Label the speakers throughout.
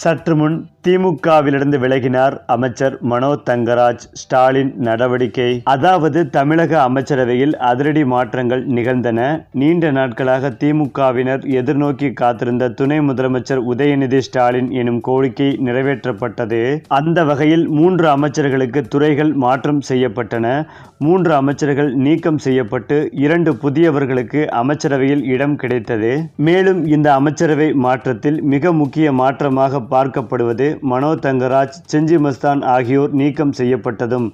Speaker 1: சற்று முன் திமுகவிலிருந்து விலகினார் அமைச்சர் மனோ தங்கராஜ். ஸ்டாலின் நடவடிக்கை. அதாவது தமிழக அமைச்சரவையில் அதிரடி மாற்றங்கள் நிகழ்ந்தன. நீண்ட நாட்களாக திமுகவினர் எதிர்நோக்கி காத்திருந்த துணை முதலமைச்சர் உதயநிதி ஸ்டாலின் எனும் கோரிக்கை நிறைவேற்றப்பட்டது. அந்த வகையில் மூன்று அமைச்சர்களுக்கு துறைகள் மாற்றம் செய்யப்பட்டன. மூன்று அமைச்சர்கள் நீக்கம் செய்யப்பட்டு இரண்டு புதியவர்களுக்கு அமைச்சரவையில் இடம் கிடைத்தது. மேலும் இந்த அமைச்சரவை மாற்றத்தில் மிக முக்கிய மாற்றமாக பார்க்கப்படுவது மனோ தங்கராஜ் செஞ்சி மஸ்தான் ஆகியோர் நீக்கம் செய்யப்பட்டதும்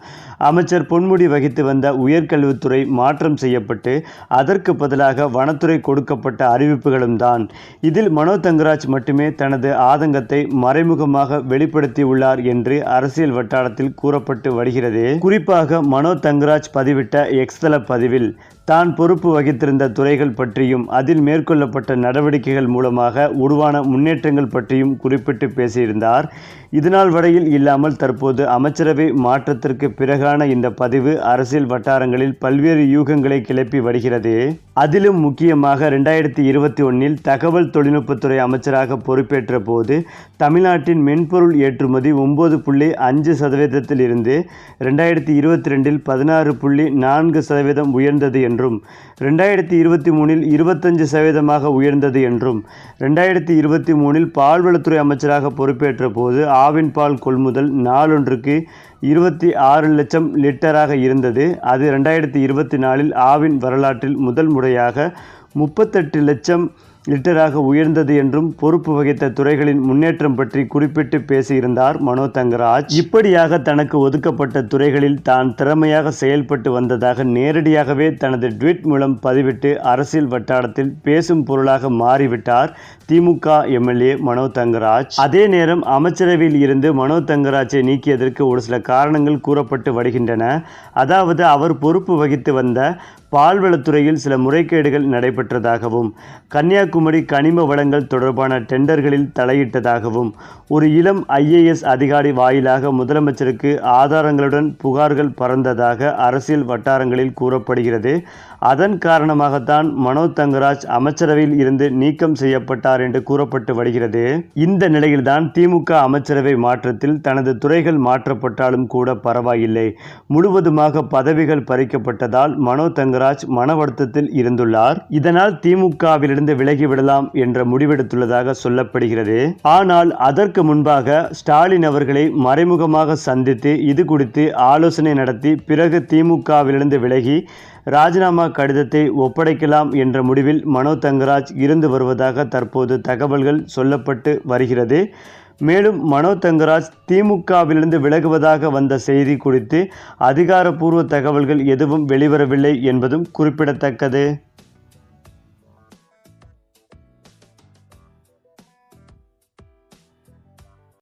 Speaker 1: அமைச்சர் பொன்முடி வகித்து வந்த உயர்கல்வித்துறை மாற்றம் செய்யப்பட்டு அதற்கு பதிலாக வனத்துறை கொடுக்கப்பட்ட அறிவிப்புகளும் தான். இதில் மனோ தங்கராஜ் மட்டுமே தனது ஆதங்கத்தை மறைமுகமாக வெளிப்படுத்தியுள்ளார் என்று அரசியல் வட்டாரத்தில் கூறப்பட்டு வருகிறது. குறிப்பாக மனோ தங்கராஜ் பதிவிட்ட எக்ஸ்தல பதிவில் தான் பொறுப்பு வகித்திருந்த துறைகள் பற்றியும் அதில் மேற்கொள்ளப்பட்ட நடவடிக்கைகள் மூலமாக உருவான முன்னேற்றங்கள் பற்றியும் குறிப்பிட்டு பேசியிருந்தார். இதுநாள் வரையில் இல்லாமல் தற்போது அமைச்சரவை மாற்றத்திற்கு பிறகான இந்த பதிவு அரசியல் வட்டாரங்களில் பல்வேறு யூகங்களை கிளப்பி வருகிறது. அதிலும் முக்கியமாக ரெண்டாயிரத்தி இருபத்தி ஒன்னில் தகவல் தொழில்நுட்பத்துறை அமைச்சராக பொறுப்பேற்ற போது தமிழ்நாட்டின் மென்பொருள் ஏற்றுமதி ஒன்பது புள்ளி அஞ்சு சதவீதத்தில் இருந்து ரெண்டாயிரத்தி இருபத்தி ரெண்டில் பதினாறு புள்ளி நான்கு சதவீதம் உயர்ந்தது என்று என்றும் ரெண்டாயிரத்தி இருபத்தி மூணில் இருபத்தஞ்சு சதவீதமாக உயர்ந்தது என்றும் ரெண்டாயிரத்தி இருபத்தி மூணில் பால்வளத்துறை அமைச்சராக பொறுப்பேற்ற போது ஆவின் பால் கொள்முதல் நாளொன்றுக்கு இருபத்தி ஆறு லட்சம் லிட்டராக இருந்தது. அது ரெண்டாயிரத்தி இருபத்தி நாலில் ஆவின் வரலாற்றில் முதல் முறையாக முப்பத்தெட்டு லட்சம் லிட்டராக உயர்ந்தது என்றும் பொறுப்பு வகித்த துறைகளின் முன்னேற்றம் பற்றி குறிப்பிட்டு பேசியிருந்தார் மனோ தங்கராஜ். இப்படியாக தனக்கு ஒதுக்கப்பட்ட துறைகளில் தான் திறமையாக செயல்பட்டு வந்ததாக நேரடியாகவே தனது ட்வீட் மூலம் பதிவிட்டு அரசியல் வட்டாரத்தில் பேசும் பொருளாக மாறிவிட்டார் திமுக எம்எல்ஏ மனோ தங்கராஜ். அதே நேரம் அமைச்சரவையில் இருந்து மனோ தங்கராஜை நீக்கியதற்கு ஒரு சில காரணங்கள் கூறப்பட்டு வருகின்றன. அதாவது அவர் பொறுப்பு வகித்து வந்த பால்வளத்துறையில் சில முறைகேடுகள் நடைபெற்றதாகவும் கன்னியாகுமரி கனிம வளங்கள் தொடர்பான டெண்டர்களில் தலையிட்டதாகவும் ஒரு இளம் ஐஏஎஸ் அதிகாரி வாயிலாக முதலமைச்சருக்கு ஆதாரங்களுடன் புகார்கள் பறந்ததாக அரசியல் வட்டாரங்களில் கூறப்படுகிறது. அதன் காரணமாகத்தான் மனோ தங்கராஜ் அமைச்சரவையில் இருந்து நீக்கம் செய்யப்பட்டார் என்று கூறப்பட்டு வருகிறது. இந்த நிலையில்தான் திமுக அமைச்சரவை மாற்றத்தில் தனது துறைகள் மாற்றப்பட்டாலும் கூட பரவாயில்லை. முழுவதுமாக பதவிகள் பறிக்கப்பட்டதால் மனோ தங்கராஜ் மன வருத்தத்தில் இருந்துள்ளார். இதனால் திமுகவிலிருந்து விலகிவிடலாம் என்ற முடிவெடுத்துள்ளதாக சொல்லப்படுகிறது. ஆனால் அதற்கு முன்பாக ஸ்டாலின் அவர்களை மறைமுகமாக சந்தித்து இது குறித்து ஆலோசனை நடத்தி பிறகு திமுகவிலிருந்து விலகி ராஜினாமா கடிதத்தை ஒப்படைக்கலாம் என்ற முடிவில் மனோ தங்கராஜ் இருந்து வருவதாக தற்போது தகவல்கள் சொல்லப்பட்டு வருகிறது. மேலும் மனோ தங்கராஜ் திமுகவிலிருந்து விலகுவதாக வந்த செய்தி குறித்து அதிகாரப்பூர்வ தகவல்கள் எதுவும் வெளிவரவில்லை என்பதும் குறிப்பிடத்தக்கது.